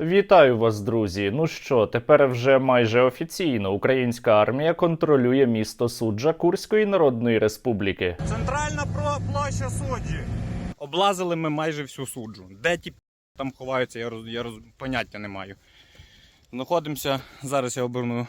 Вітаю вас, друзі. Ну що, тепер вже майже офіційно українська армія контролює місто Суджа Курської Народної Республіки. Центральна про- площа суджі. Облазили ми майже всю суджу. Де ті там ховаються, я, роз, я роз, поняття не маю. Знаходимося, зараз я оберну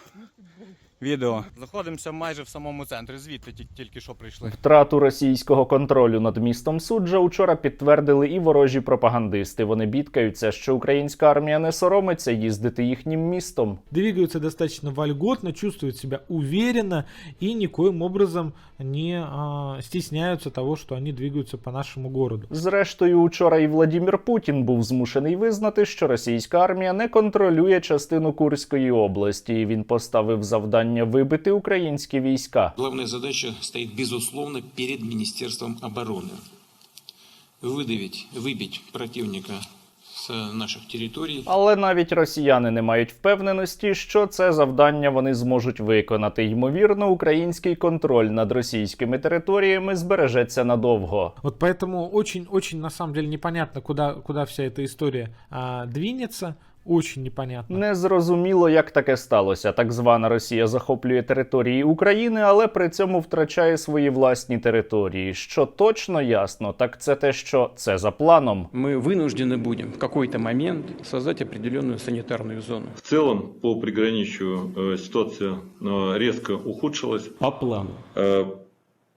відео. Знаходимося майже в самому центрі, звідти ті- тільки що прийшли. Втрату російського контролю над містом Суджа учора підтвердили і ворожі пропагандисти. Вони бідкаються, що українська армія не соромиться їздити їхнім містом. двигаются достаточно вальготно, чувствують себе уверенно і никоим образом не а, стесняются того, что они двигаются по нашему городу. Зрештою, учора і Владімір Путін був змушений визнати, що російська армія не контролює частину Курської області. і Він поставив завдання вибити українські війська. Главная задача стоит, безусловно, перед Министерством обороны. Выдавить, выбить противника с наших територій. Але навіть росіяни не мають впевненості, що це завдання вони зможуть виконати. Ймовірно, український контроль над російськими територіями збережеться надовго. От поэтому очень-очень на самом деле непонятно, куда, куда вся эта история а, двинется. Очень непонятно. Незрозуміло, як таке сталося. Так звана Росія захоплює території України, але при цьому втрачає свої власні території. Що точно ясно, так це те, що це за планом. мы вынуждены будем в какой-то момент создать определенную санитарную зону. В целом по приграничью э, ситуация э, резко ухудшилась. По плану.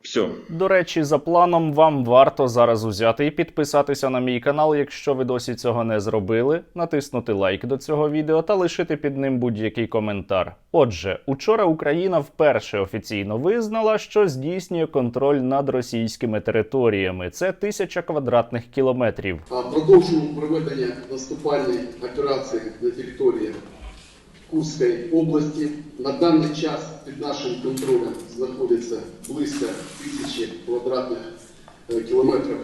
все. До речі, за планом вам варто зараз узяти і підписатися на мій канал, якщо ви досі цього не зробили, натиснути лайк до цього відео та лишити під ним будь-який коментар. Отже, учора Україна вперше офіційно визнала, що здійснює контроль над російськими територіями. Це тисяча квадратних кілометрів. Продовжуємо проведення наступальної операції на території Курської області. На даний час під нашим контролем знаходиться близько тисячі квадратних е, кілометрів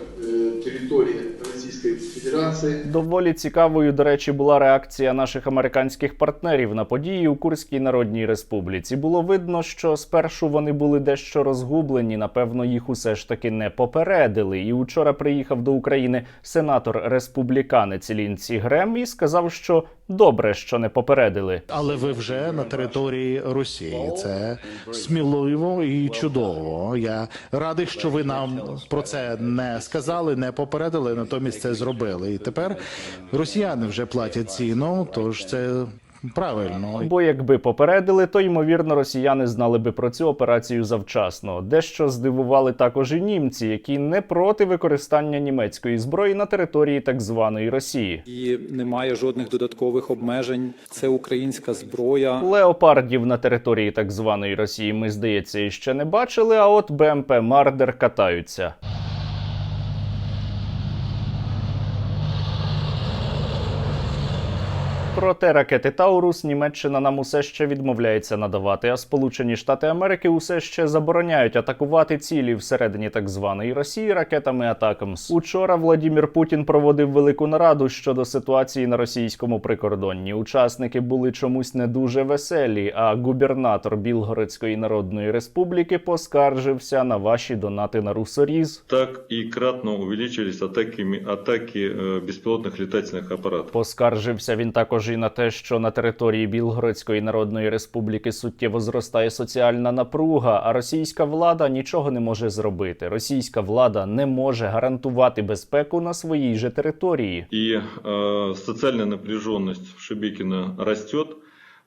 території Російської Федерації. Доволі цікавою, до речі, була реакція наших американських партнерів на події у Курській Народній Республіці. Було видно, що спершу вони були дещо розгублені. Напевно, їх усе ж таки не попередили. І учора приїхав до України сенатор республіканець Лінці Грем і сказав, що добре, що не попередили. Але ви вже на території Росії. Це сміливо і чудово. Я радий, що ви нам про це не сказали, не попередили, натомість це зробили. І тепер росіяни вже платять ціну, тож це правильно. Бо якби попередили, то ймовірно росіяни знали би про цю операцію завчасно. Дещо здивували також і німці, які не проти використання німецької зброї на території так званої Росії. і немає жодних додаткових обмежень. Це українська зброя. Леопардів на території так званої Росії ми, здається, іще не бачили, а от БМП Мардер катаються. Проте ракети Таурус Німеччина нам усе ще відмовляється надавати, а Сполучені Штати Америки усе ще забороняють атакувати цілі всередині так званої Росії ракетами Атакамс. Учора Владімір Путін проводив велику нараду щодо ситуації на російському прикордонні. Учасники були чомусь не дуже веселі. А губернатор Білгородської Народної Республіки поскаржився на ваші донати на русоріз. Так и кратно увеличились атаки, атаки э, беспилотных летательных аппаратов. Поскаржився він також і на те, що на території Білгородської Народної Республіки суттєво зростає соціальна напруга, а російська влада нічого не може зробити. Російська влада не може гарантувати безпеку на своїй же території. І е, соціальна напряженість в Шебекино растет,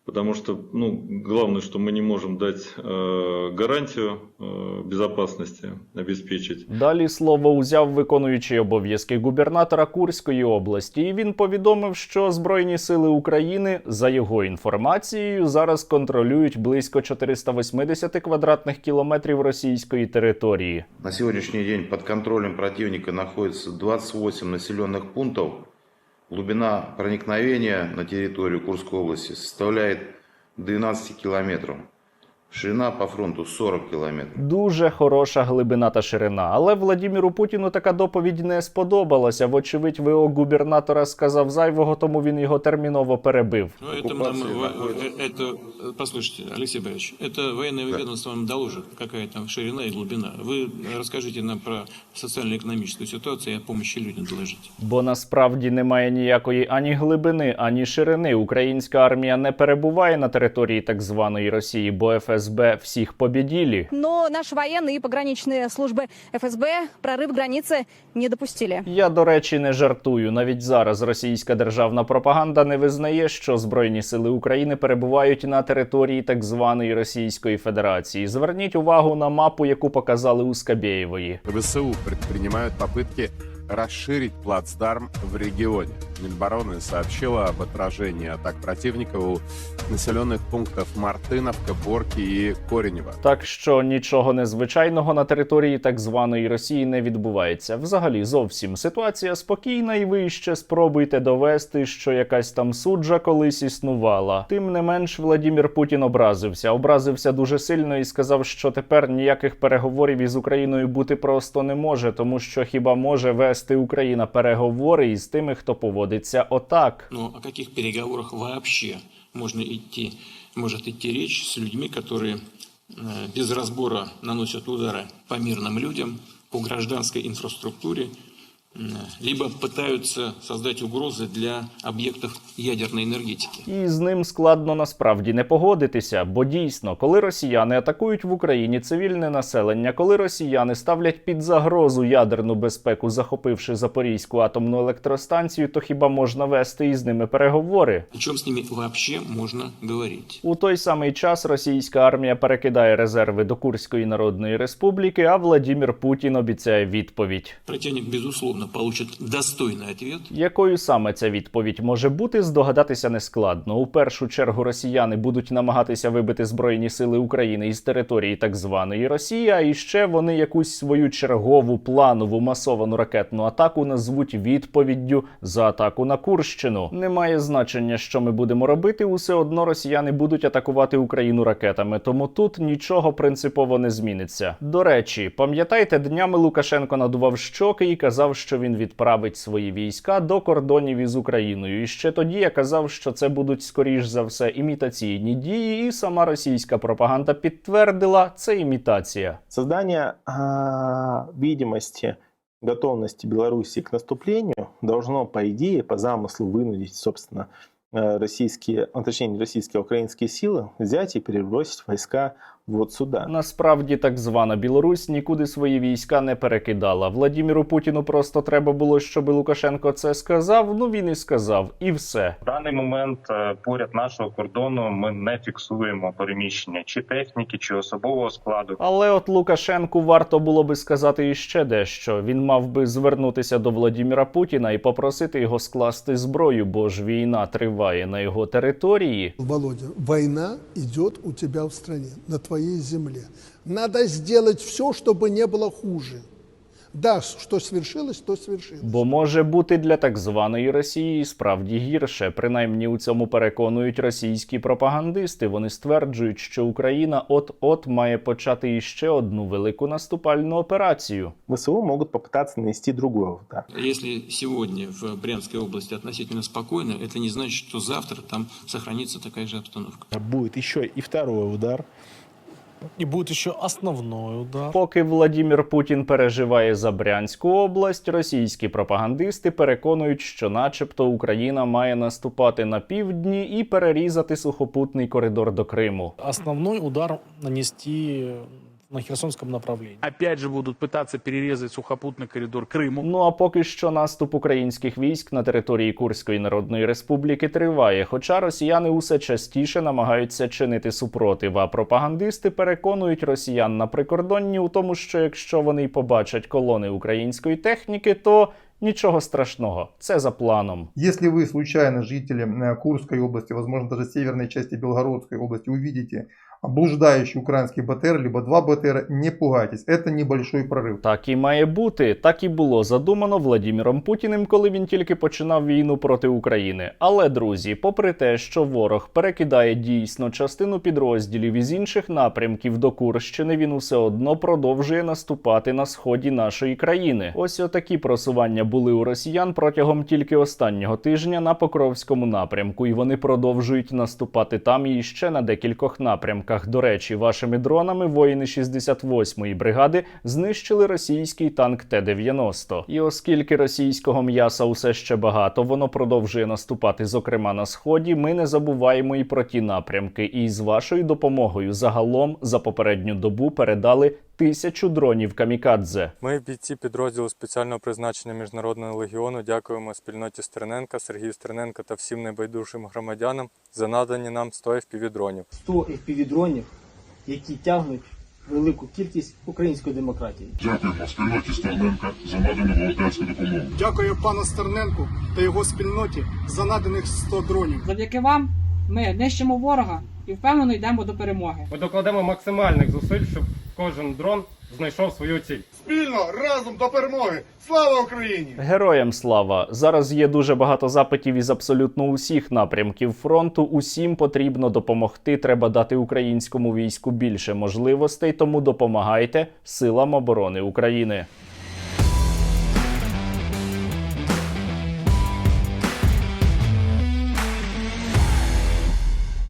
потому что, ну, главное, что мы не можем дать э, гарантию э, безопасности обеспечить. Далі слово узяв виконуючий обов'язки губернатора Курської області, і він повідомив, що Збройні сили України, за його інформацією, зараз контролюють близько 480 квадратних кілометрів російської території. На сегодняшний день под контролем противника находится 28 населенных пунктов. Глубина проникновения на территорию Курской области составляет 12 километров, Ширина по фронту 40 километров. Дуже хороша глибина та ширина. Але Владіміру Путіну така доповідь не сподобалася. Вочевидь, ВО губернатора сказав зайвого, тому він його терміново перебив. Ну, это, нам, во- э, это, э, послушайте, Алексей Борисович, это военное ведомство вам доложит, какая там ширина и глубина. Вы расскажите нам про социально-экономическую ситуацию и о помощи людям доложите. Бо насправді немає ніякої ані глибини, ані ширини. Українська армія не перебуває на території так званої Росії, бо ФСБ всіх побіділі. Но наши военные и пограничные службы ФСБ прорыв границы не допустили. Я, до речі, не жартую. Навіть зараз російська державна пропаганда не визнає, що Збройні сили України перебувають на території так званої Російської Федерації. Зверніть увагу на мапу, яку показали у Скабєєвої. ВСУ предпринимают попытки расширить плацдарм в регионе. Минобороны сообщила об отражении атак противника у населенных пунктов Мартыновка, Борки и Коренева. Так що нічого незвичайного на території так званої Росії не відбувається. Взагалі, зовсім ситуація спокійна, і ви ще спробуйте довести, що якась там суджа колись існувала. Тим не менш, Владімір Путін образився. Образився дуже сильно і сказав, що тепер ніяких переговорів із Україною бути просто не може, тому що хіба може вести Україна переговори із тими, хто поводиться отак. Но о каких переговорах вообще можно идти, может идти речь с людьми, которые э, без разбора наносят удары по мирным людям, по гражданской инфраструктуре, э, либо пытаются создать угрозы для объектов ядерной энергетики. І з ним складно насправді не погодитися, бо дійсно, коли росіяни атакують в Україні цивільне населення, коли росіяни ставлять під загрозу ядерну безпеку, захопивши Запорізьку атомну електростанцію, то хіба можна вести із ними переговори? О чем с ними вообще можно говорить? У той самий час російська армія перекидає резерви до Курської Народної Республіки, а Владімір Путін обіцяє відповідь. Противник, безусловно, получит достойный ответ. Якою саме ця відповідь може бути, здогадатися нескладно. У першу чергу росіяни будуть намагатися вибити збройні сили України із території так званої Росії, а іще вони якусь свою чергову планову масовану ракетну атаку назвуть відповіддю за атаку на Курщину. Немає значення, що ми будемо робити. Усе одно росіяни будуть атакувати Україну ракетами, тому тут нічого принципово не зміниться. До речі, пам'ятаєте, днями Лукашенко надував щоки і казав, що він відправить свої війська до кордонів із Україною. І ще тоді я казав, що це будуть скоріш за все імітаційні дії, і сама російська пропаганда підтвердила це імітація. Создание а, видимости готовности Беларуси к наступлению должно, по идее, по замыслу вынудить, собственно, э, российские, ну, точнее, не российские, а украинские силы взять и перебросить войска вот сюда. Насправді так звана Білорусь нікуди свої війська не перекидала. Владіміру Путіну просто треба було, щоб Лукашенко це сказав. Ну він і сказав, і все. В даний момент е, поряд нашого кордону ми не фіксуємо переміщення чи техніки, чи особового складу. Але от Лукашенку варто було би сказати іще дещо. Він мав би звернутися до Владіміра Путіна і попросити його скласти зброю, бо ж війна триває на його території. Володя, война идет у тебя в стране, на твоей земле. Надо сделать все, чтобы не было хуже. Да, что свершилось, то свершилось. Бо може бути для так званої Росії справді гірше. Принаймні у цьому переконують російські пропагандисти. Вони стверджують, що Україна от-от має почати іще одну велику наступальну операцію. ВСУ могут попытаться нанести другой удар. Если сегодня в Брянской области относительно спокойно, это не значит, что завтра там сохранится такая же обстановка. Будет еще и второй удар. И бути, що основною да Поки Владімір Путін переживає за Брянську область, російські пропагандисти переконують, що, начебто, Україна має наступати на півдні і перерізати сухопутний коридор до Криму. Основний удар нанести на Херсонском направлении. Опять же будут пытаться перерезать сухопутный коридор Крыму. Ну а поки що наступ українських військ на території Курської Народної Республіки триває. Хоча росіяни усе частіше намагаються чинити супротив, а пропагандисти переконують росіян на прикордонні у тому, що якщо вони й побачать колони української техніки, то нічого страшного, це за планом. Если вы случайно жители э, Курской области, возможно даже северной части Белгородской области увидите блуждающий украинский БТР, либо два БТР, не пугайтесь, это небольшой прорыв. Так і має бути. Так і було задумано Владіміром Путіним, коли він тільки починав війну проти України. Але друзі, попри те, що ворог перекидає дійсно частину підрозділів із інших напрямків до Курщини, він усе одно продовжує наступати на сході нашої країни. Ось отакі просування були у росіян протягом тільки останнього тижня на Покровському напрямку, і вони продовжують наступати там і ще на декількох напрямках. До речі, вашими дронами воїни 68-ї бригади знищили російський танк Т-90. І оскільки російського м'яса усе ще багато, воно продовжує наступати, зокрема на сході. Ми не забуваємо і про ті напрямки. І з вашою допомогою загалом за попередню добу передали тисячу дронів камікадзе. Ми, бійці підрозділу спеціального призначення Міжнародного легіону, дякуємо спільноті Стерненка, Сергію Стерненка та всім небайдужим громадянам за надані нам 100 FPV-дронів. 100 FPV-дронів, які тягнуть велику кількість української демократії. Дякуємо спільноті Стерненка за надану волонтерську допомогу. Дякую пану Стерненку та його спільноті за наданих 100 дронів. Завдяки вам ми нищимо ворога і впевнено йдемо до перемоги. Ми докладемо максимальних зусиль, щоб кожен дрон знайшов свою ціль. Спільно разом до перемоги! Слава Україні! Героям слава! Зараз є дуже багато запитів із абсолютно усіх напрямків фронту. Усім потрібно допомогти. Треба дати українському війську більше можливостей. Тому допомагайте силам оборони України.